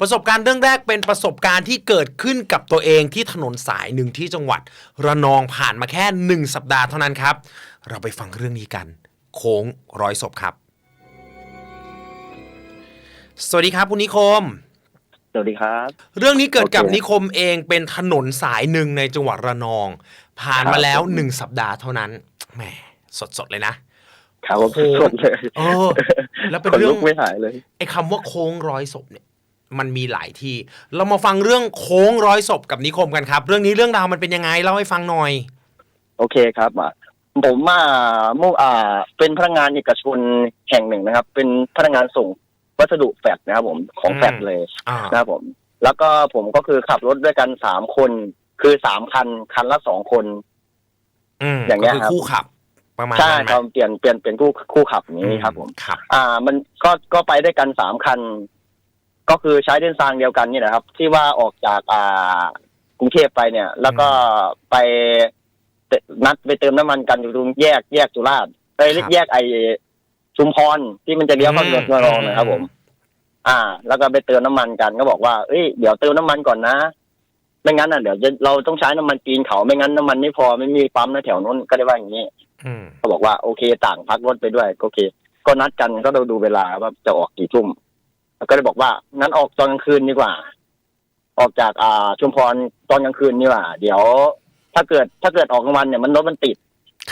ประสบการณ์เรื่องแรกเป็นประสบการณ์ที่เกิดขึ้นกับตัวเองที่ถนนสายหนึ่งที่จังหวัด ระนองผ่านมาแค่หนึ่งสัปดาห์เท่านั้นครับ เราไปฟังเรื่องนี้กัน โค้งร้อยศพครับ สวัสดีครับคุณนิคม สวัสดีครับ เรื่องนี้เกิดกับโอเคนิคมเองเป็นถนนสายหนึ่งในจังหวัดระนอง ผ่านครัมาบแล้วผมหนึ่งสัปดาห์เท่านั้นแหมสดๆเลยนะครับผมโอ้โหสดเลยเออแล้วเป็นขนเรื่อลุงกไม่หายเลยไอ้คำว่าโค้งร้อยศพเนี่ย มันมีหลายที่ เรามาฟังเรื่องโค้งร้อยศพกับนิคมกันครับ เรื่องนี้เรื่องราวมันเป็นยังไงเล่าให้ฟังหน่อย โอเคครับอะผมมามุ่งอ่า เป็นพนักงานเอกชนแห่งหนึ่งนะครับ เป็นพนักงานส่งวัสดุแฟดนะครับผมของอืมแฟดเลยอ่านะครับผม แล้วก็ผมก็คือขับรถด้วยกันสามคน คือสามคันคันละสองคนอืมอย่างเงี้ยก็คือครับคู่ขับ ประมาณใช่นั้นไหมครับเปลี่ยนเปลี่ยนเป็นคู่คู่ขับอย่างนี้ครับ ผมครับอ่า มันก็ก็ไปด้วยกันสามคัน ก็คือใช้เดินทางเดียวกันนี่แหละครับ ที่ว่าออกจากอ่ากรุงเทพไปเนี่ย แล้วก็ไปเตนัดไปเติมน้ำมันกันอยู่ตรงแยกแยกจุฬาษฎร์ไปครับแยกไอชุมพรที่มันจะเลี้ยวเข้าเมืองระนองนะครับผม อ่า แล้วก็ไปเติมน้ำมันกันก็บอกว่าเอ้ยเดี๋ยวเติมน้ำมันก่อนนะไม่งั้นอะเดี๋ยวจะเราต้องใช้น้ำมันปีนเขาไม่งั้นน้ำมันไม่พอไม่มีปั๊มนะแถวนู้นก็ได้ว่าอย่างนี้อืมเขาบอกว่าโอเคต่างพักรถไปด้วยก็โอเค ก็นัดกันก็เราดูเวลาว่าจะออกกี่ทุ่มแล้ว ก็เลยบอกว่างั้นออกตอนกลางคืนดีกว่า ออกจากอ่าชุมพรตอนกลางคืนดีกว่า เดี๋ยว ถ้าเกิดถ้าเกิดออกกลางวันเนี่ยมันรถมันติด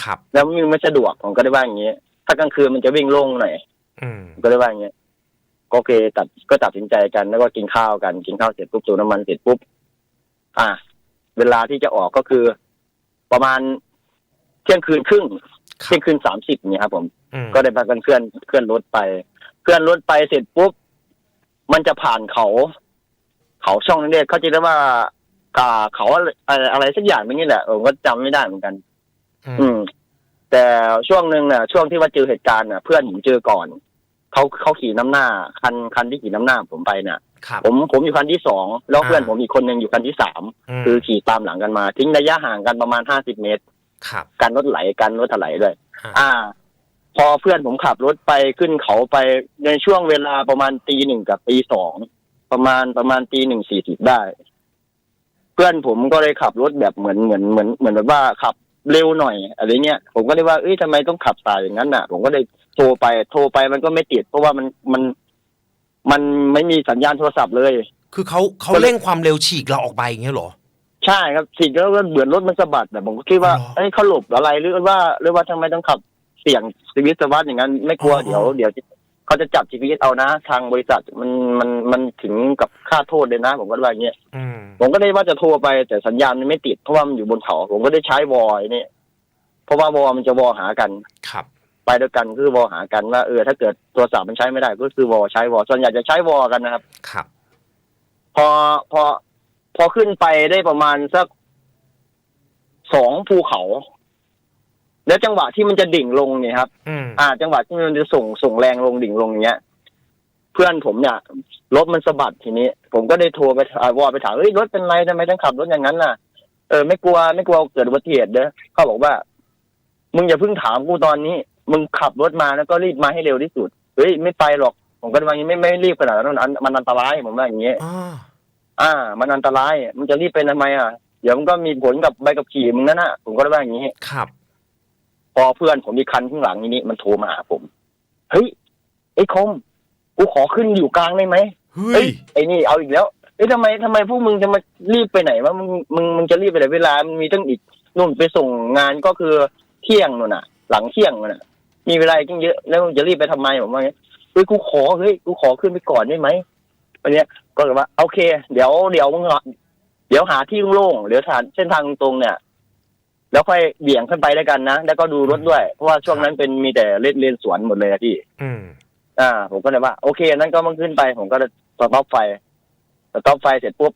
ครับ แล้วมันไม่สะดวกผมก็ได้ว่าอย่างนี้ ถ้ากลางคืนมันจะวิ่งโล่งหน่อยอืมผมก็ได้ว่าอย่างนี้ก็โอเคตัดก็ตัดสินใจกันแล้วก็กินข้าวกัน กินข้าวเสร็จปุ๊บสูบน้ำมันเสร็จปุ๊บอ่าเวลาที่จะออกก็คือ ประมาณเที่ยงคืนครึ่งครัเที่ยบงคืนสามสิบเนี่ยครับผม อืมก็ได้พากันเคลื่อนเคลื่อนรถไป เคลื่อนรถไปเสร็จปุ๊บ มันจะผ่านเขา เขาช่องนั้นเนี่ยเขาจะเรียกว่ากาเขาอะไรอะไรสักอย่างนี่แหละผมก็จำไม่ได้เหมือนกัน อือืมมแต่ช่วงหนึ่งน่ะ ช่วงที่ว่าเจอเหตุการณ์น่ะ เพื่อนผมเจอก่อนเขาเขาขี่น้ำหน้า คันคันที่ขี่น้ำหน้าผมไปน่ะครับผมผมอยู่คันที่สองแล้วเพื่อนอ่าผมอีกคนหนึ่งอยู่คันที่สามมคือขี่ตามหลังกันมา ทิ้งระยะห่างกันประมาณห้าสิบเมตรครับกันรถไหลกันรถถลายด้วย อ่าอ่า พอเพื่อนผมขับรถไปขึ้นเขาไปในช่วงเวลาประมาณตีหนึ่งกับตีสองประมาณประมาณตีหนึ่งสี่สิบได้ เพื่อนผมก็เลยขับรถแบบเหมือนเหมือนเหมือนเหมือนแบบว่าขับเร็วหน่อยอะไรเงี้ยผมก็เลยว่าเอ้ยทำไมต้องขับสายอย่างนั้นน่ะ ผมก็เลยโทรไป โทรไปมันก็ไม่ติดเพราะว่ามันมันมันไม่มีสัญญาณโทรศัพท์เลย คือเขาเขาเร่งความเร็วฉีกเราออกไปอย่างเงี้ยเหรอ ใช่ครับสิ่งแล้วก็เหมือนรถมันสะบัดแต่ผมก็คิดว่าอ๋อเอ้ยเขาหลบอะไรหรือว่าหรือว่าทำไมต้องขับ เสี่ยงชีวิตสวัสดอย่างนั้น ไม่กลัวอ๋อเดี๋ยวเดี๋ยวเขาจะจับชีวิตเอานะ ทางบริษัทมันมันมันถึงกับค่าโทษเลยนะ ผมก็ว่าอย่างเงี้ยอืมผมก็ได้ว่าจะโทรไปแต่สัญญาณมันไม่ติดเพราะว่ามันอยู่บนเขา ผมก็ได้ใช้วอยนี่เพราะว่าวอมันจะวอหากันครับ ไปด้วยกันคือวอหากันว่าเออถ้าเกิดโทรศัพท์มันใช้ไม่ได้ก็คือวอใช้วอส่วนใหญ่จะใช้วอกันนะครับ ครับ พอพอพอขึ้นไปได้ประมาณสักสองภูเขา แล้วจังหวะที่มันจะดิ่งลงเนี่ยครับ อืมอ่า จังหวะที่มันจะส่งส่งแรงลงดิ่งลงอย่างเงี้ย เพื่อนผมเนี่ยรถมันสะบัดทีนี้ ผมก็ได้โทรไปถามวอไปถามเฮ้ยรถเป็นไรทำไมต้องขับรถอย่างนั้นน่ะเออไม่กลัวไม่กลัวเกิดอุบัติเหตุเด้อเขาบอกว่า มึงอย่าเพิ่งถามกูตอนนี้ มึงขับรถมาแล้วก็รีบมาให้เร็วที่สุดเฮ้ยไม่ไปหรอก ผมก็ว่าอย่างนี้ไม่ไม่รีบขนาดนั้นมันอันมันอันตรายผมว่าอย่างเงี้ยอ่าอ่า มันอันตรายมันจะรีบเป็นทำไมอะเดี๋ยวมันก็มีผลกับใบกับขี่มึงนั่นน่ะผมก็ได้ว่าอย่างนี้ ครับพ อเพื่อนผมมีคันข้างหลังนี้มันโทรมาหาผม เฮ้ยไอ้คมกูขอขึ้นอยู่กลางได้ไหมเฮ้ยไอ้นี่เอาอีกแล้วเอ้ยทำไมทำไมพวกมึงจะมารีบไปไหนวะมึงมึงมึงจะรีบไปไหนเวลามันมีตั้งอีกนู่นไปส่งงานก็คือเที่ยงนู่นน่ะ หลังเที่ยงนู่นน่ะ มีเวลาอีกตั้งเยอะแล้วมึงจะรีบไปทำไมผมว่าไงเฮ้ยกูขอเฮ้ยกูขอขึ้นไปก่อนได้ไหมวันเนี้ยก็เลยว่าโอเค เดี๋ยวเดี๋ยวมึงอะเดี๋ยวหาที่โล่งๆเดี๋ยวหาเส้นทางตรงๆเนี่ย แล้วค่อยเบี่ยงขึ้นไปแล้วกันนะ แล้วก็ดูรถด้วย เพราะว่าช่วงนั้นเป็นมีแต่เลนเลนสวนหมดเลยอะพี่ อืม อ่า ผมก็เลยว่า โอเคนั้นก็มันขึ้นไป ผมก็สต็อปไฟสต็อปไฟเสร็จปุ๊บ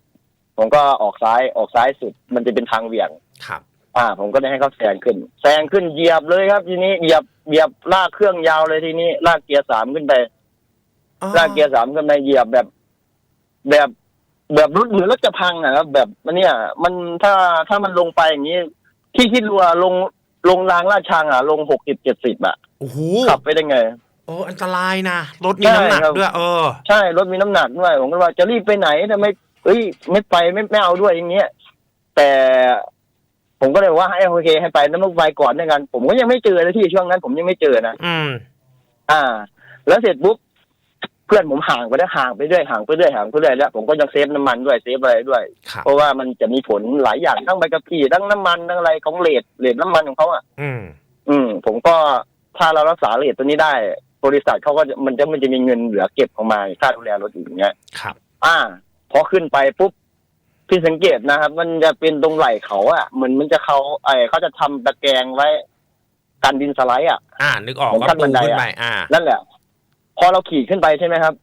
ผมก็ออกซ้ายออกซ้ายสุด มันจะเป็นทางเหวี่ยง ครับ อ่า ผมก็ได้ให้เขาแซงขึ้น แซงขึ้นเหยียบเลยครับ ทีนี้เหยียบเหยียบลากเครื่องยาวเลยทีนี้ ลากเกียร์สามขึ้นไป ลากเกียร์สามขึ้นไปเหยียบแบบ แบบแบบรถเหมือนรถจะพังอะครับแบบมันเนี่ย มันถ้าถ้ามันลงไปอย่างนี้ ที่คิดรัวาลงลงรางลาดชังอะ ลงหกสิบเจ็ดสิบอะโอ้โหขับไปได้ไง โอ้อันตรายนะรถมีน้ำหนักใช่ครับ ด้วยเออ ใช่รถมีน้ำหนักด้วยผมก็ว่าจะรีบไปไหนทำไมเอ้ยไม่ไปไม่ไม่เอาด้วยอย่างเงี้ยแต่ผมก็เลยว่าให้โอเค ให้ไปน้ำมันไปก่อนด้วยกัน ผมก็ยังไม่เจอเลยที่ช่วงนั้น ผมยังไม่เจอนะ อืม อ่า แล้วเสร็จปุ๊บเพื่อนผมห่างไปได้วห่างไปเรื่อยห่างไปเรื่อยห่างไปเรื่อยแล้วผมก็ยังเซฟน้ำมันด้วยเซฟอะไรด้วย ครับเพราะว่ามันจะมีผลหลายอย่างทั้งใบขับขี่ทั้งน้ำมันทั้งอะไรของเลทเลทน้ำมันของเขาอะ อืม อืม ผมก็ถ้าเรารักษาเลทตัวนี้ได้ บริษัทเขาก็จะมันจะมันจะมีเงินเหลือเก็บออกมาค่าดูแลรถอีกอย่างเงี้ย ครับ อ่า พอขึ้นไปปุ๊บพี่สังเกตนะครับ มันจะเป็นตรงไหล่เขาอะเหมือนมันจะเขาไอเขาจะทำตะแกรงไว้กันดินสไลด์อะอ่า นึกออกผมว่าขั้นปูบันไดขึ้นอะ ไปอ่า นั่นแหละพ อเราขี่ขึ้นไปใช่ไหมครับ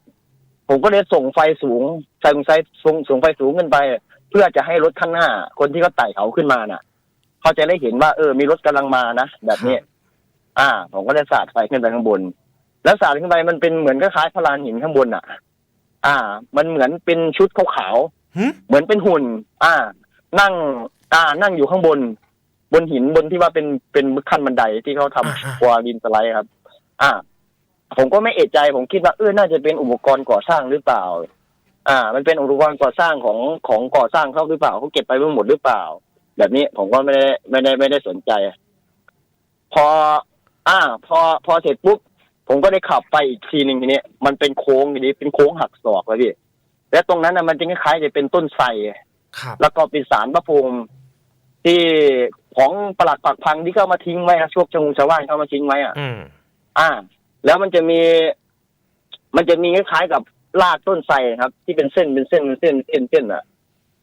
ผมก็เลยส่งไฟสูงส่งไฟส่งส่งไฟสูงขึ้นไป เพื่อจะให้รถข้างหน้า คนที่เขาไต่เขาขึ้นมาน่ะ เขาจะได้เห็นว่าเออ มีรถกำลังมานะแบบนี้อ่า ผมก็เลยสาดไฟขึ้นไปข้างบน แล้วสาดขึ้นไปมันเป็นเหมือนคล้ายๆพลานหินข้างบนอะ อ่า มันเหมือนเป็นชุดขาวหึๆเหมือนเป็นหุ่น อ่า นั่ง อ่า นั่งอยู่ข้างบน บนหินบนที่ว่าเป็นเป็นขั้นบันไดที่เขาทำอ่าอ่าครัวดินสไลด์ครับ อ่า ผมก็ไม่เอะใจ ผมคิดว่าเออน่าจะเป็นอุปกรณ์ก่อสร้างหรือเปล่า อ่า มันเป็นอุปกรณ์ก่อสร้างของของก่อสร้างเขาหรือเปล่าเขาเก็บไปหมดหรือเปล่า แบบนี้ผมก็ไม่ได้ไม่ได้ไม่ได้สนใจ พอ อ่า พอพอเสร็จปุ๊บผมก็ได้ขับไปอีกทีหนึ่งทีนี้มันเป็นโค้งทีนี้เป็นโค้งหักศอกเลยพี่และตรงนั้นนะมันจะคล้ายๆจะเป็นต้นไทรครับแล้วก็เป็นสารพระภูมิที่ของปลัดปักพังที่เขาเอามาทิ้งไว้อะช่วงชาวงชาวบ้านเขาเอามาทิ้งไว้อะอืมอ่า แล้วมันจะมี มันจะมีคล้ายๆกับรากต้นไทรครับ ที่เป็นเส้นเป็นเส้นเป็นเส้นเส้นเส้นอะ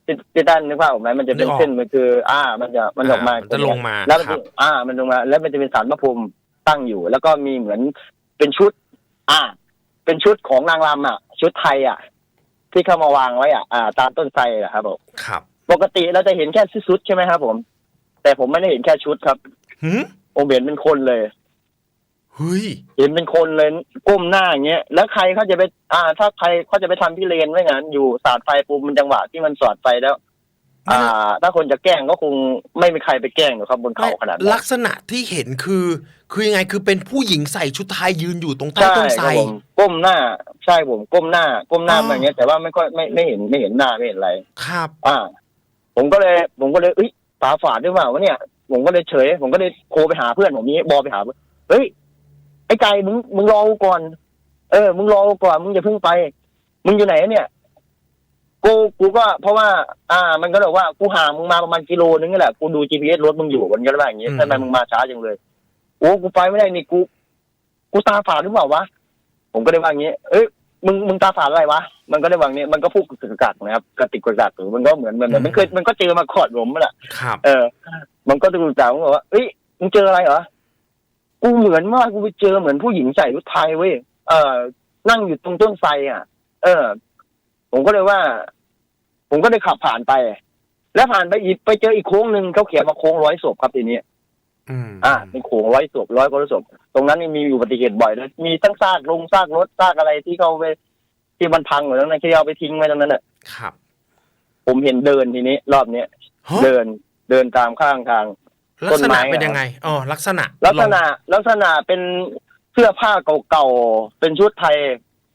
ที่ที่ด้านนึกภาพออกไหมมันจะเป็นเส้นมันคือ อ่า มันจะมันออกมาอ่ามันจะลงมาแล้วมันครัจะบอ่า มันลงมา แล้วมันจะเป็นสารพระภูมิตั้งอยู่ แล้วก็มีเหมือนเป็นชุด อ่า เป็นชุดของนางรำอะ ชุดไทยอะ ที่เขามาวางไว้อะอ่า ตามต้นไทรอะครับผมครับ ปกติเราจะเห็นแค่ชุดใช่ไหมครับผม แต่ผมไม่ได้เห็นแค่ชุดครับหึผมเห็นเป็นคนเลย เฮ้ยเห็นเป็นคนเลยก้มหน้าอย่างเงี้ยแล้วใครเขาจะไป อ่า ถ้าใครเขาจะไปทำพี่เลนไว้งั้นอยู่สาดไฟปุ๊บมันจังหวะที่มันสอดไฟแล้ว อ่า ถ้าคนจะแกล้งก็คงไม่มีใครไปแกล้งหรอกครับบนเขาขนาดนั้นลักษณะที่เห็นคือ คือยังไงคือเป็นผู้หญิงใส่ชุดไทยยืนอยู่ตรงใต้ใช่ต้นคไทรับรผมก้มหน้า ใช่ผมก้มหน้า ก้มหน้าอ๋อมาอย่างเงี้ยแต่ว่าไม่ก็ไม่ไม่เห็นไม่เห็นหน้าไม่เห็นอะไรครับ อ่า ผมก็เลย ผมก็เลยเอ้ยตาฝาดด้วยเปล่าวะเนี่ย ผมก็เลยเฉย ผมก็เลยโทรไปหาเพื่อนผมนี้บอไปหาเพื่อนเฮ้ย ไอ้ไก่มึงมึงรอกูก่อน เออ มึงรอกูก่อนมึงอย่าเพิ่งไป มึงอยู่ไหนเนี่ย กูกูก็ เพราะว่า อ่า มันก็เลยว่ากูห่างมึงมาประมาณกิโลนึงนี่แหละกูดู GPS รถมึงอยู่มันก็เลยว่าอย่างงี้อืม ทำไมมึงมาช้าจังเลยโอ้กูไปไม่ได้นี่กู กูตาฝาดหรือเปล่าวะผมก็เลยว่าอย่างงี้ เอ้ยมึงมึงตาฝาดอะไรวะมันก็เลยว่าอย่างงี้มันก็พูดกึกกักนะครับกระติกกระกักหรือมันก็เหมือนเหมือนเหมือนมันเคยมันก็เจอมาขอดผมนั่นแหละ ครับ เออ มันก็ดูจ่าผมบอกว่า เอ้ย มึงเจออะไรเหรอ กูเหมือนว่ากูไปเจอเหมือนผู้หญิงใส่ชุดไทยเว้ยเออนั่งอยู่ตรงต้นไทรอะ เออ ผมก็เลยว่า ผมก็เลยขับผ่านไป แล้วผ่านไปอีกไปเจออีกโค้งหนึ่งเขาเขียนมาโค้งร้อยศพครับทีนี้อืมอ่าเป็นโค้งร้อยศพร้อยกว่าศพตรงนั้นนี่มีอุบัติเหตุบ่อยเลยมีทั้งซากลงซากรถซากอะไรที่เขาไปที่มันพังอยู่ตรงนั้นที่เอาไปทิ้งไว้ตรงนั้นน่ะครับ ผมเห็นเดินทีนี้ รอบเนี้ยฮะเดินเดินตามข้างทาง ลัต้กนษไม้ณะเป็นอะยังไงอ๋อลักษณะ ลักษณะลลักษณะเป็นเสื้อผ้าเก่าๆเป็นชุดไทย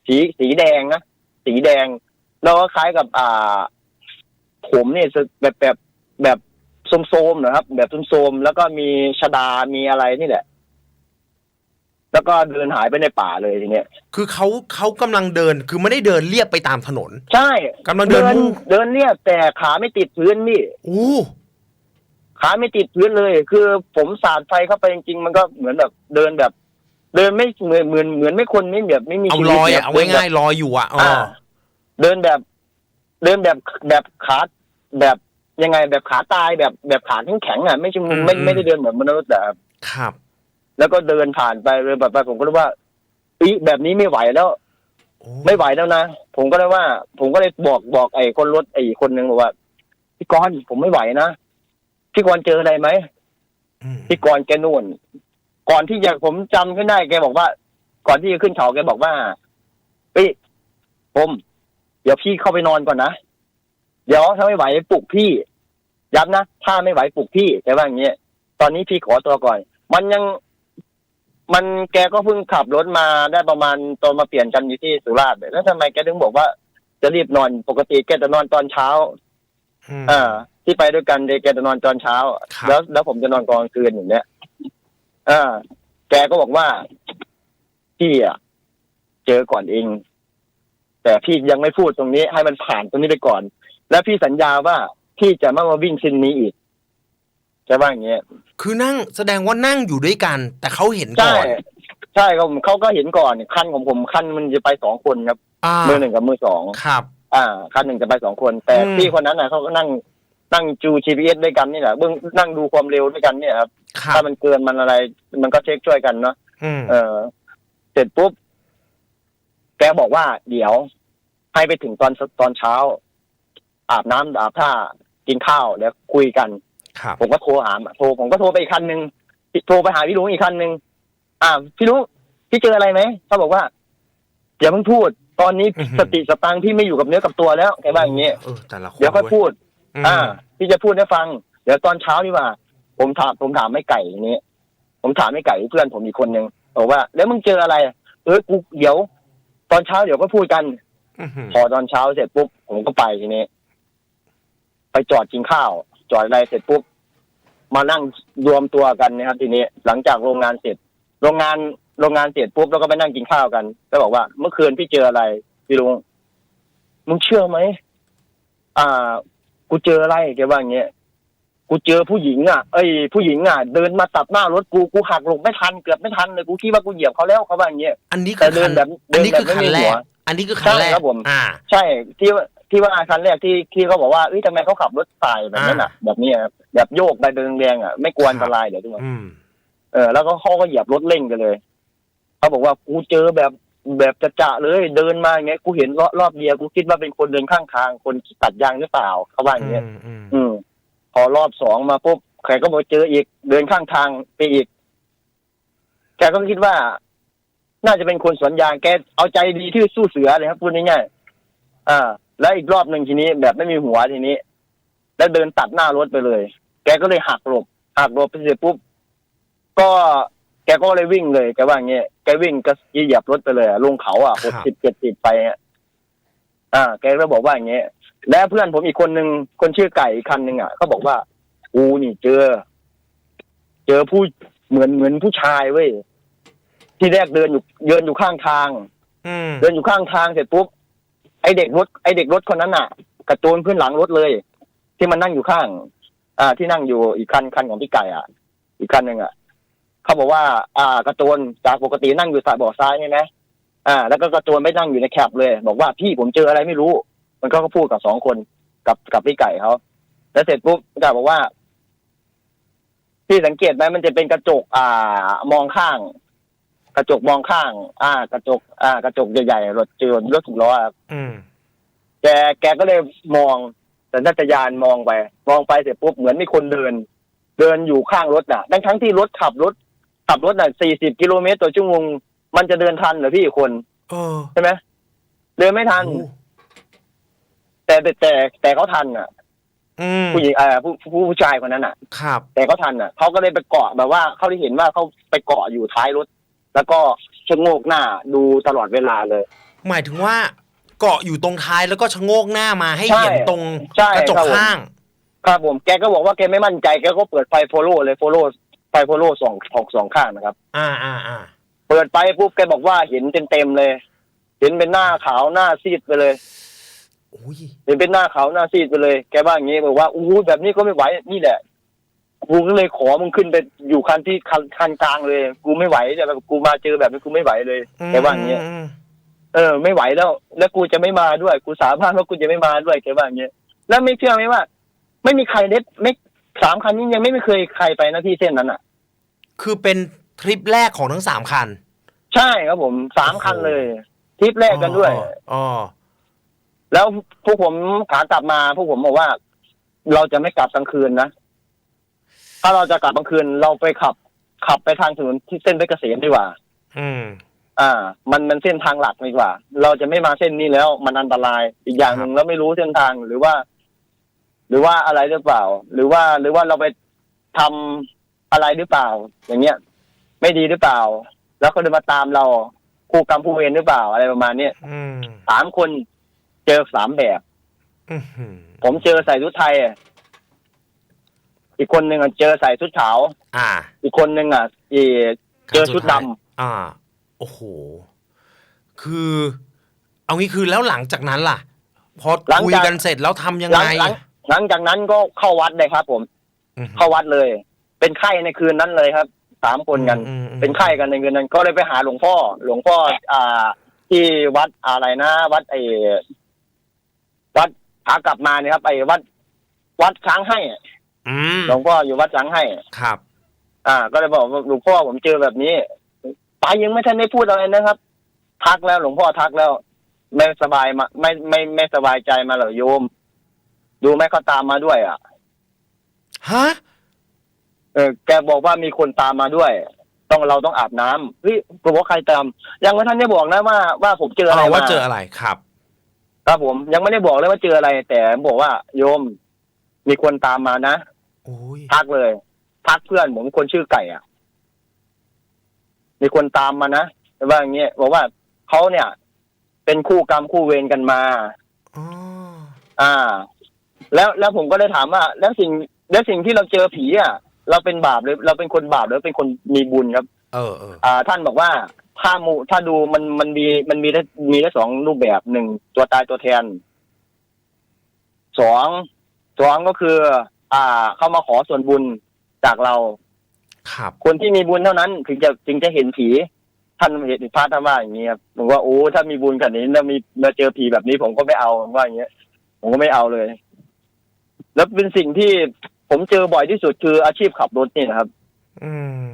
สีสีแดงนะสีแดง แล้วก็คล้ายกับอ่า ผมเนี่ยแบบแบบแบบโสมๆนะครับ แบบโสมๆแล้วก็มีชดามีอะไรนี่แหละ แล้วก็เดินหายไปในป่าเลยทีเนี้ยองคือเขาเขากำลังเดินคือไม่ได้เดินเรียบไปตามถนน ใช่กำลังเดินมุ่งเดินเนี่ยแต่ขาไม่ติดพื้นนี่ อู้ ขาไม่ติดพื้นเลย คือผมสาดไฟเข้าไปจริงๆ มันก็เหมือนแบบเดินแบบ เดินไม่เหมือนเหมือนเหมือนไม่คนไม่แบบไม่มีเอาชีลวิตอยนี่อะเอาดินแบบง่ายๆลอยอยู่อะอ๋ออ่า เดินแบบ เดินแบบแบบขาแบบยังไงแบบขาตายแบบแบบขาแข็งๆอะไม่ใช่มึงไม่ไม่ได้เดินเหมือนมนุษย์แต่ ครับ แล้วก็เดินผ่านไปเลยแบบไปผมก็รู้ว่าอีแบบนี้ไม่ไหวแล้ว โอ้ไม่ไหวแล้วนะผมก็เลยว่า ผมก็เลยบอกบอกไอ้คนรถไอ้คนหนึ่งบอกว่าพี่กรณ์ผมไม่ไหวนะ พี่กรณ์เจออะไรไหมอืมพี่กรณ์แกนู่น ก่อนที่จะผมจำขึ้นได้แกบอกว่า ก่อนที่จะขึ้นเขาแกบอกว่าพี่ผมเดี๋ยวพี่เข้าไปนอนก่อนนะเดี๋ยวถ้าไม่ไหวปลุกพี่ย้ำนะถ้าไม่ไหวปลุกพี่แกว่าอย่างเงี้ยตอนนี้พี่ขอตัวก่อน มันยังมันแกก็เพิ่งขับรถมาได้ประมาณตอนมาเปลี่ยนกันอยู่ที่สุราษฎร์แล้วทำไมแกถึงบอกว่า จะรีบนอนปกติแกจะนอนตอนเช้าอืมอ่า ที่ไปด้วยกันเดแกจะนอนตอนเช้า ครับ แล้วแล้วผมจะนอนกลางคืนอย่างเนี้ยอ่าแกก็บอกว่าพี่อะเจอก่อนเอง แต่พี่ยังไม่พูดตรงนี้ ให้มันผ่านตรงนี้ไปก่อน แล้วพี่สัญญาว่าพี่จะไม่มาวิ่งเส้นนี้อีกจะว่าอย่างเงี้ย คือนั่งแสดงว่านั่งอยู่ด้วยกัน แต่เขาเห็นก่ใช่อนใช่ครับผมเขาก็เห็นก่อนคันของผมคันมันจะไปสองคนครับ อ่ามือหนึ่งกับมือสอง ครับ อ่า คันหนึ่งจะไปสองคน แต่อืม พี่คนนั้นน่ะเขาก็นั่ง นั่งจู GPS ด้วยกันนี่แหละเบื้องนั่งดูความเร็วด้วยกันเนี่ยครับครับถ้ามันเกินมันอะไร มันก็เช็คช่วยกันเนาะอืมเออ เสร็จปุ๊บ แกบอกว่า เดี๋ยว ให้ไปถึงตอนตอนเช้า อาบน้ำอาบท่ากินข้าวแล้วคุยกัน ครับ ผมก็โทรหาโทรผมก็โทรไปอีกคันหนึ่งโทรไปหาพี่ลุงอีกคันหนึ่งอ่า พี่ลุงพี่เจออะไรไหมเขาบอกว่าอย่าเพิ่งพูด ตอนนี้อือหือ สติสตังค์พี่ไม่อยู่กับเนื้อกับตัวแล้วแกว่าอย่างเงี้ยเออแต่ละคนเดี๋ยวค่อยว้พูดม อ่าพี่จะพูดให้ฟัง เดี๋ยวตอนเช้าดีกว่า ผมถามผมถามไม่ไก่อย่างนี้ ผมถามไม่ไก่เพื่อนผมอีกคนหนึ่งบอกว่า แล้วมึงเจออะไร เออกูเดี๋ยว ตอนเช้าเดี๋ยวก็พูดกันอื้อหือพอตอนเช้าเสร็จปุ๊บผมก็ไปทีนี้ ไปจอดกินข้าว จอดอะไรเสร็จปุ๊บมานั่งรวมตัวกันนะครับ ทีนี้หลังจากโรงงานเสร็จ โรงงานโรงงานเสร็จปุ๊บแล้วก็ไปนั่งกินข้าวกัน แล้วบอกว่า เมื่อคืนพี่เจออะไร พี่ลุงมึงเชื่อไหมอ่า กูเจออะไรแกว่าอย่างเงี้ยกูเจอผู้หญิงอะ เอ้ยผู้หญิงอะ เดินมาตัดหน้ารถกูกูหักหลบไม่ทันเกือบไม่ทันเลยกูคิดว่ากูเหยียบเขาแล้วเขาว่าอย่างเงี้ยอันนี้คืแต่อเดิคันนแบบอันนี้คือเดินแบบคันไม่มีแรหักวอันนี้คือคันแรใช่กครับผมอ่า ใช่ที่ว่าที่ว่าคันแรกที่ที่เขาบอกว่าเอ้ยทำไมเขาขับรถสายแบบนั้นอะ แบบนี้ครับแบบโยกไปเดินแรงๆอะไม่กลัวอันตรายเดี๋ยวทุกคนอืมเออแล้วก็เขาก็เหยียบรถเร่งไปเลยเขาบอกว่ากูเจอแบบ แบบจะจะๆเลย เดินมาอย่างเงี้ยกูเห็นรอบรอบเดียวกูคิดว่าเป็นคนเดินข้างทาง คนตัดยางหรือเปล่าเขาว่าอย่างเงี้ยอืมอืมอืมพอรอบสองมาปุ๊บใครก็บอกเจออีก เดินข้างทางไปอีกแกก็คิดว่า น่าจะเป็นคนสวนยางแกเอาใจดีที่สู้เสือเลยครับพูดง่ายๆอ่า แล้วอีกรอบหนึ่งทีนี้ แบบไม่มีหัวทีนี้ แล้วเดินตัดหน้ารถไปเลย แกก็เลยหักหลบหักหลบไปเสร็จปุ๊บก็แกก็เลยวิ่งเลยแกว่าอย่างเงี้ยแกวิ่งก็เหยียบรถไปเลยอะลงเขาอะหกสิบเจ็ดสิบไปอะอ่า แกก็บอกว่าอย่างเงี้ยและเพื่อนผมอีกคนหนึ่งคนชื่อไก่อีกคันหนึ่งอะเขาบอกว่ากูนี่เจอ เจอผู้เหมือนเหมือนผู้ชายเว้ยที่แรกเดินอยู่เดินอยู่ข้างทางอืมเดินอยู่ข้างทางเสร็จปุ๊บไอเด็กรถไอเด็กรถคนนั้นอะ กระโจนขึ้นหลังรถเลย ที่มันนั่งอยู่ข้าง อ่า ที่นั่งอยู่อีกคันคันของพี่ไก่อะ อีกคันหนึ่งอะ เขาบอกว่า อ่ากระโจนจากปกตินั่งอยู่สายเบาะซ้ายใช่ไหมอ่า แล้วก็กระโจนไม่นั่งอยู่ในแคปเลย บอกว่าพี่ผมเจออะไรไม่รู้ มันก็พูดกับสองคนกับกับพี่ไก่เขาแล้วเสร็จปุ๊บพี่ไก่บอกว่า พี่สังเกตไหมมันจะเป็นกระจก อ่ามองข้าง กระจกมองข้าง อ่า กระจก อ่ากระจกใหญ่ๆรถเจอรถถูกล้อครับอืมแกแกก็เลยมองแต่นัตยานมองไป มองไปเสร็จปุ๊บเหมือนมีคนเดิน เดินอยู่ข้างรถน่ะทั้งทั้งที่รถขับรถ ขับรถน่ะสี่สิบกิโลเมตรต่อชั่วโมงมันจะเดินทันเหรอพี่คนเออใช่ไหมเดินไม่ทันโอ้แต่แต่แต่แต่เขาทันอะอืมผู้หญิงเอ่อผู้ผู้ผู้ชายคนนั้นอะ ครับ แต่เขาทันอะเขาก็เลยไปเกาะแบบว่าเขาได้เห็นว่าเขาไปเกาะอยู่ท้ายรถ แล้วก็ชะโงกหน้าดูตลอดเวลาเลย หมายถึงว่า เกาะอยู่ตรงท้ายแล้วก็ชะโงกหน้ามาให้ใช่เห็นตรงใช่กระจกครับผมข้าง ครับผมแกก็บอกว่าแกไม่มั่นใจแกก็เปิดไฟโฟโล่เลยโฟโล่ ไฟโฟโล่สองสองสองข้างนะครับ อ่าอ่าอ่าเปิดไปปุ๊บแกบอกว่าเห็นเต็มเต็มๆเลย เห็นเป็นหน้าขาวหน้าซีดไปเลยอุ้ยเห็นเป็นหน้าขาวหน้าซีดไปเลย แกว่าอย่างงี้บอกว่าอู้หูแบบนี้ก็ไม่ไหวนี่แหละกูก็เลยขอมึงขึ้นไปอยู่คันที่คันคันกลางเลย กูไม่ไหวแต่แบบกูมาเจอแบบนี้กูไม่ไหวเลยแกว่าอย่างเงี้ยมเออ ไม่ไหวแล้ว แล้วกูจะไม่มาด้วย กูสาบานว่ากูจะไม่มาด้วยแกว่าอย่างเงี้ยแล้วไม่เชื่อไหมว่า ไม่มีใครเด็ดไม่ สามคันนี้ยังไม่เคยใครไปนะที่เส้นนั้นอะ คือเป็นทริปแรกของทั้งสามคัน ใช่ครับผมสามคันเลย ทริปแรกกันด้วยอ๋ออ๋อแล้วพวกผมขากลับมาพวกผมบอกว่า เราจะไม่กลับกลางคืนนะ ถ้าเราจะกลับกลางคืนเราไปขับ ขับไปทางถนนที่เส้นเพชรเกษมดีกว่า อืม อ่า มันมันเส้นทางหลักดีกว่า เราจะไม่มาเส้นนี้แล้ว มันอันตรายอีกอย่างหนึ่งเราไม่รู้เส้นทางหรือว่า หรือว่าอะไรหรือเปล่า หรือว่าหรือว่าเราไปทำอะไรหรือเปล่า อย่างเงี้ย ไม่ดีหรือเปล่า แล้วเขาเดินมาตามเราคู่กรรมผู้เวรหรือเปล่าอะไรประมาณเนี้ยอืมสามคนเจอสามแบบอื้อหือผมเจอใส่ชุดไทย อีกคนหนึ่งอะเจอใส่ชุดขาวอ่า อีกคนหนึ่งอะอีเจอชุดดำอ่า โอ้โห คือ เอางี้คือแล้วหลังจากนั้นล่ะ พอหลังคุยจากกันเสร็จแล้วทำยังหลัไง หลังหลังจากนั้นก็เข้าวัดเลยครับ ผม อือหือเข้าวัดเลย เป็นไข้ในคืนนั้นเลยครับสามคนกัน อืมอืมเป็นไข้กันในคืนนั้น ก็เลยไปหาหลวงพ่อ หลวงพ่ออ่า ที่วัดอะไรนะ วัดไอ้วัดขากลับมาเนี่ยครับไอ้วัด วัดช้างให้อะอืมหลวงพ่ออยู่วัดช้างให้ ครับ อ่า ก็เลยบอกว่าหลวงพ่อผมเจอแบบนี้ไปยังไม่ทันได้พูดอะไรนะครับ ทักแล้วหลวงพ่อทักแล้ว ไม่สบายมาไม่ไม่ไม่สบายใจมาเหรอโยม ดูไหมเขาตามมาด้วย อะ ฮะ เออแกบอกว่ามีคนตามมาด้วย ต้องเราต้องอาบน้ำเฮ้ยผมว่าใครตาม ยังไม่ทันได้บอกนะว่าว่าผมเจออะไรเอาว่ามาเจออะไรครับ ครับผม ยังไม่ได้บอกเลยว่าเจออะไร แต่บอกว่าโยม มีคนตามมานะโอ้ย ทักเลยทักเพื่อนผมคนชื่อไก่อะ มีคนตามมานะแต่ว่าอย่างเงี้ยบอกว่าเขาเนี่ย เป็นคู่กรรมคู่เวรกันมา อ๋อ อ่า แล้วแล้วผมก็เลยถามว่า แล้วสิ่งแล้วสิ่งที่เราเจอผีอะ เราเป็นบาปหรือเราเป็นคนบาปหรือเป็นคนมีบุญครับ เออเอออ่า ท่านบอกว่าถ้ามูถ้าดูมันมันมีมันมีได้มีได้สองรูปแบบหนึ่งตัวตายตัวแทนสองสองก็คือ อ่า เข้ามาขอส่วนบุญจากเรา ครับ คนที่มีบุญเท่านั้น ถึงจะถึงจะเห็นผีท่านเห็นพระท่านว่าอย่างนี้ครับผมว่าโอ้ถ้ามีบุญขนาดนี้แล้วมีมาเจอผีแบบนี้ผมก็ไม่เอาผมว่าอย่างเงี้ยผมก็ไม่เอาเลย แล้วเป็นสิ่งที่ผมเจอบ่อยที่สุดคืออาชีพขับรถนี่นะครับ อืม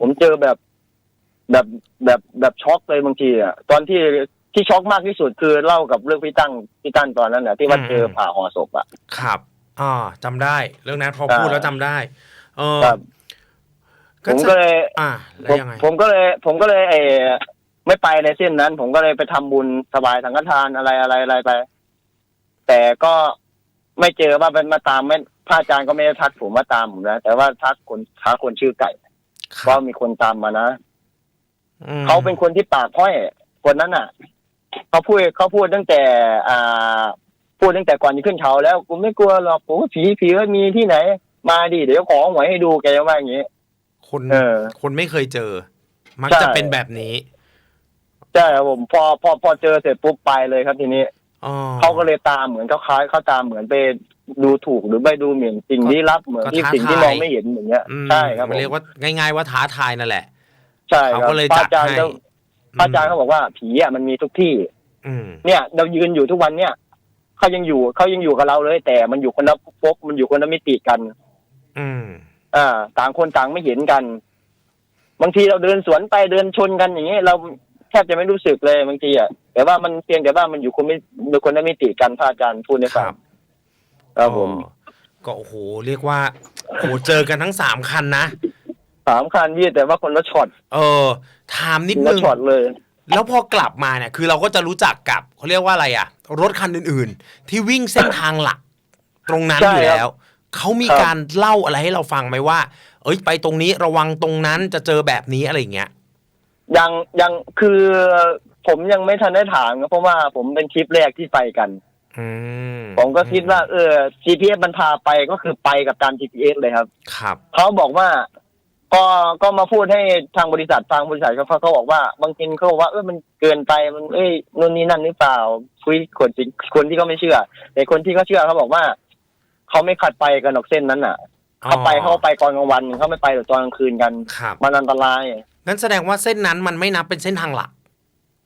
ผมเจอแบบแบบแบบแบบช็อกเลยบางทีอะตอนที่ที่ช็อกมากที่สุดคือเล่ากับเรื่องพี่ตั้งพี่ตั้นตอนนั้นแหละที่ว่าเจอผ่าห่อศพอะครับอ่าจำได้ เรื่องนั้นพออ่าพูดแล้วจำได้ เออครับผมก็เลย อ่าแล้ผวมยังไงผมก็เลย ผมก็เลยเออไม่ไปในเส้นนั้น ผมก็เลยไปทำบุญสบายสังฆทานอะไรอะไรอะไรไป แต่ก็ ไม่เจอว่าเป็นมาตามไม่พระอาจารย์ก็ไม่ได้ทักผมว่าตามผมนะแต่ว่าทักคนทักคนชื่อไก่ครัว่าบมีคนตามมานะอืมเขาเป็นคนที่ปากห้อยคนนั้นน่ะเขาพูดเขาพูดตั้งแต่ อ่า พูดตั้งแต่ก่อนจะขึ้นเขาแล้วกูไม่กลัวหรอกโอ้ผีผีก็มีที่ไหน มาดิเดี๋ยวขอหวยให้ดูแกว่าอย่างนี้ คนเออคนไม่เคยเจอ มักใช่ จะเป็นแบบนี้ ใช่ครับผมพอพอพอเจอเสร็จปุ๊บไปเลยครับทีนี้อ๋อ เขาก็เลยตามเหมือนเขาคล้ายเขาตามเหมือนไปดูถูกหรือไปดูหมิ่นสิ่งที่รับเหมือนที่ก็ท้าสิ่งที่ทายมองไม่เห็นอย่างเงี้ยอืมใช่ครับผมันมเรียกว่าง่าย ๆ ว่าท้าทายนั่นแหละ ใช่คเขารับก็เลยพจัระดอาจารย์ให้ก็พระอาจารย์เขาบอกว่าผีอะมันมีทุกที่ อืมเนี่ยเรายืนอยู่ทุกวันเนี่ยเขายังอยู่เขายังอยู่กับเราเลย แต่มันอยู่คนละภพมันอยู่คนละมิติกัน อืมอ่า ต่างคนต่างไม่เห็นกัน บางทีเราเดินสวนไปเดินชนกันอย่างเงี้ยเรา แทบจะไม่รู้สึกเลยบางทีอะแต่ว่ามันเพียงแต่ว่ามันอยู่คนไม่อยู่คนละมิติกันพระอาจารย์พูดให้คฟังรับครับผมก็ก็โอ้โหเรียกว่าโอ้โหเจอกันทั้งสามคันนะสามคันพี่แต่ว่าคนละช็อตเออถามนิดคนนึละงช็อตเลย แล้วพอกลับมาเนี่ยคือเราก็จะรู้จักกับเขาเรียกว่าอะไรอะรถคันอื่น ๆ ที่วิ่งเส้นทางหลัก ตรงนั้นใช่อยู่ครับแล้วเขามีครับการเล่าอะไรให้เราฟังไหมว่า เอ้ยไปตรงนี้ระวังตรงนั้นจะเจอแบบนี้อะไรอย่างเงี้ย ยังยังคือผมยังไม่ทันได้ถามนะเพราะว่าผมเป็นทริปแรกที่ไปกัน อืมผมก็คิดว่า เออ GPS มันพาไปก็คือไปกับตาม GPS เลยครับ ครับ เขาบอกว่า ก็ก็มาพูดให้ทางบริษัททางบริษัทเขาเขาบอกว่าบางทีเขาบอกว่าเออมันเกินไปมันเอ้ยนู่นนี่นั่นหรือเปล่าคุยคนจริงคนที่เขาไม่เชื่อ แต่คนที่เขาเชื่อเขาบอกว่าเขาไม่ขัดไปกันหรอกเส้นนั้นอะ เขาไปเขาไปตอนกลางวันเขาไม่ไปตอนกลางคืนกันครับมันอันตรายงั้นแสดงว่าเส้นนั้นมันไม่นับเป็นเส้นทางหลัก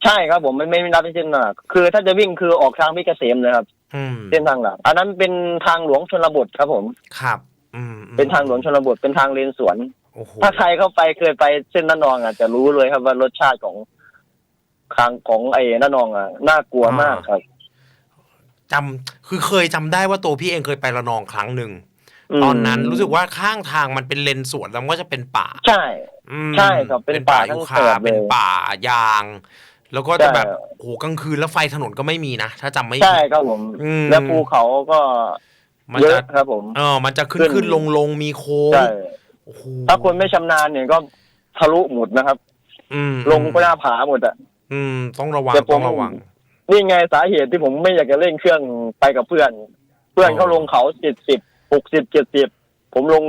ใช่ครับผมมันไม่ไม่นับเป็นเส้นหลักคือถ้าจะวิ่งคือออกทางพิเกษมเลยครับอืมเส้นทางหลักอันนั้นเป็นทางหลวงชนบทครับผมครับ อืมอืมเป็นทางหลวงชนบทเป็นทางเลนสวนโอ้โหถ้าใครเข้าไปเคยไปเส้นน้านองอะจะรู้เลยครับว่ารสชาติของทางของไอ้น้านองอะน่ากลัวมากครับจำคือเคยจำได้ว่าตัวพี่เองเคยไประนองครั้งหนึ่งม ตอนนั้นรู้สึกว่าข้างทางมันเป็นเลนสวนแล้วมันก็จะเป็นป่า ใช่อืมใช่ครับเป็นป่าทั้ยูงคาแถบเลยเป็นป่ายาง แล้วก็จะใช่แบบโอ้โหกลางคืนแล้วไฟถนนก็ไม่มีนะถ้าจำไม่ใช่ผิดครับผมอืมแล้วภูเขาก็มันเยจะอะครับผมเออมันจะขึ้นขึ้นขึ้นลงลงมีโค้งใช่โอ้โหถ้าคนไม่ชำนาญเนี่ยก็ทะลุหมุดนะครับ อืมลงไปหน้าผาหมดอะอืม ต้องระวังแต่ผมต้องระวัง นี่ไงสาเหตุที่ผมไม่อยากจะเร่งเครื่องไปกับเพื่อน เพื่อนอ๋อเขาลงเขาเจ็ดสิบ หกสิบเจ็ดสิบผมลง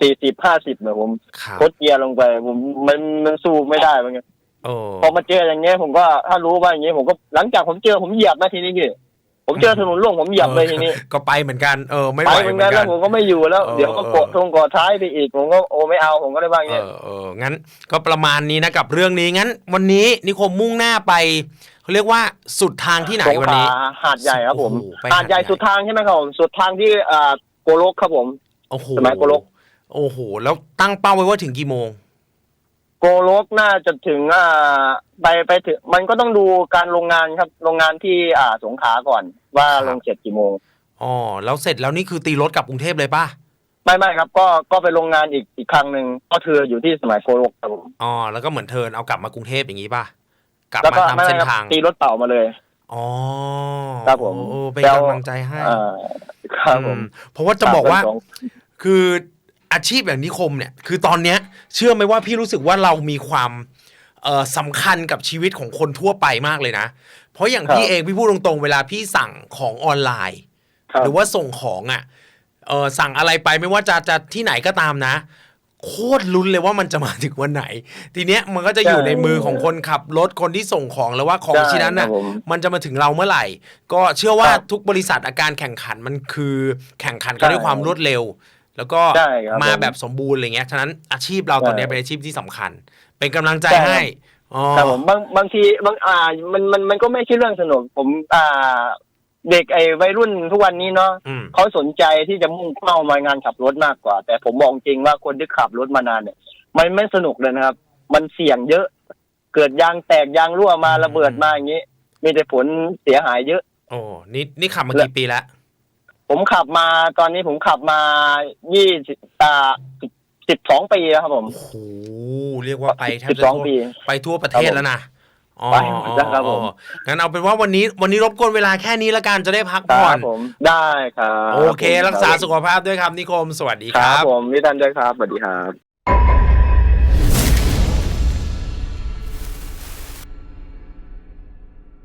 สี่สิบห้าสิบเนี่ยผมครับโคดเกียร์ลงไป ผมมันมันสู้ไม่ได้เหมือนกันโอ้พอมาเจออย่างเงี้ยผมก็ถ้ารู้ว่าอย่างเงี้ยผมก็หลังจากผมเจอผมเหยียบนะทีนี้พี่ผมเจอถนนโล่งผมเหยียบเลยทีนี้ ก็ไปเหมือนกันเออไม่ไปไหวเหเหมืมืออนนกันแล้กัวนผมก็ไม่อยู่แล้วเออเดี๋ยวก็เออกดทงกดท้ายไปอีกผมก็โอ้ไม่เอาผมก็ได้ว่าอย่างเอเงี้ยอเอองั้นก็ประมาณนี้นะกับเรื่องนี้งั้น วันนี้นิคมมุ่งหน้าไปเขาเรียกว่าสุดทางที่ไหนสงวันขลานี้หาดใหญ่ครับผมโอ้โหไปหาดใหญ่หาดใหญ่สุดทางใช่ไหมครับผมสุดทางที่อ่า โกโลกครับผม โอ้โหสมัยโกลก โอ้โห แล้วตั้งเป้าไว้ว่าถึงกี่โมง โกโลกน่าจะถึงอ่าไปไปถึงมันก็ต้องดูการลงงานครับ โรงงานที่อ่าสงขลาก่อน ว่าครับ ลงเสร็จกี่โมง อ๋อ แล้วเสร็จแล้วนี่คือตีรถกลับกรุงเทพเลยป่ะ ไม่ไม่ครับ ก็ก็ไปลงงานอีกอีกครั้งหนึ่งก็คืออยู่ที่สมัยโกโลกครับผมอ๋อ แล้วก็เหมือนเทิร์นเอากลับมากรุงเทพอย่างนี้ป่ะ กลับแล้วมาก็ตามไม่เส้นไม่คทารับงตีรถเต่ามาเลย อ๋อครับผมโอ้เป็นแล้วกำลังใจให้อ่าครับผมอืมเพราะว่าจะบอกว่าสมพันสงคืออาชีพอย่างนิคมเนี่ย คือตอนเนี้ย เชื่อไหมว่าพี่รู้สึกว่าเรามีความเอ่อสำคัญกับชีวิตของคนทั่วไปมากเลยนะ เพราะอย่างพี่เองพี่พูดตรงๆ เวลาพี่สั่งของออนไลน์ครับหรือว่าส่งของอะเออสั่งอะไรไปไม่ว่าจะจะที่ไหนก็ตามนะ โคตรลุ้นเลยว่ามันจะมาถึงวันไหน ทีเนี้ยมันก็จะอยู่ใช่ในมือของคนขับรถคนที่ส่งของแล้วว่าของใช่ชิ้นนั้นน่ะครับผมมันจะมาถึงเราเมื่อไหร่ ก็เชื่อว่าครับทุกบริษัทอาการแข่งขันมันคือแข่งขันกันใช่ด้วยความรวดเร็ว แล้วก็ใช่ครับมาผมแบบสมบูรณ์อะไรเงี้ยฉะนั้นอาชีพเราตอนเนี้ยใช่เป็นอาชีพที่สำคัญ เป็นกำลังใจใช่ครับให้อ๋อครับผมบางบางทีบางอ่ามันมันมันก็ไม่ใช่เรื่องสนุกผมอ่า เด็กไอ้วัยรุ่นทุกวันนี้เนาะอืม เขาสนใจที่จะมุ่งเป้ามางานขับรถมากกว่า แต่ผมมองจริงว่าคนที่ขับรถมานานเนี่ย มันไม่สนุกเลยนะครับ มันเสี่ยงเยอะ เกิดยางแตกยางรั่วมาอืม ระเบิดมาอย่างนี้มีแต่ผลเสียหายเยอะ โอ้นี่นี่ขับมากี่ปีแล้วผมขับมาตอนนี้ผมขับมายี่สิบอ่าสิบสองปีแล้วครับผมโอ้โหเรียกว่าไปแทบสิบจะสองทั่วปี ไปทั่วประเทศแล้วนะ อ๋อไปครับผมอ๋องั้นเอาเป็นว่าวันนี้วันนี้รบกวนเวลาแค่นี้ละกันจะได้พักคผ่อรัน บผมได้ครับโอเค รักษาสุขภาพด้วยครับนิคม สวัสดีคครัรับ บผมพี่ทันด้วยครับสวัสดีครับ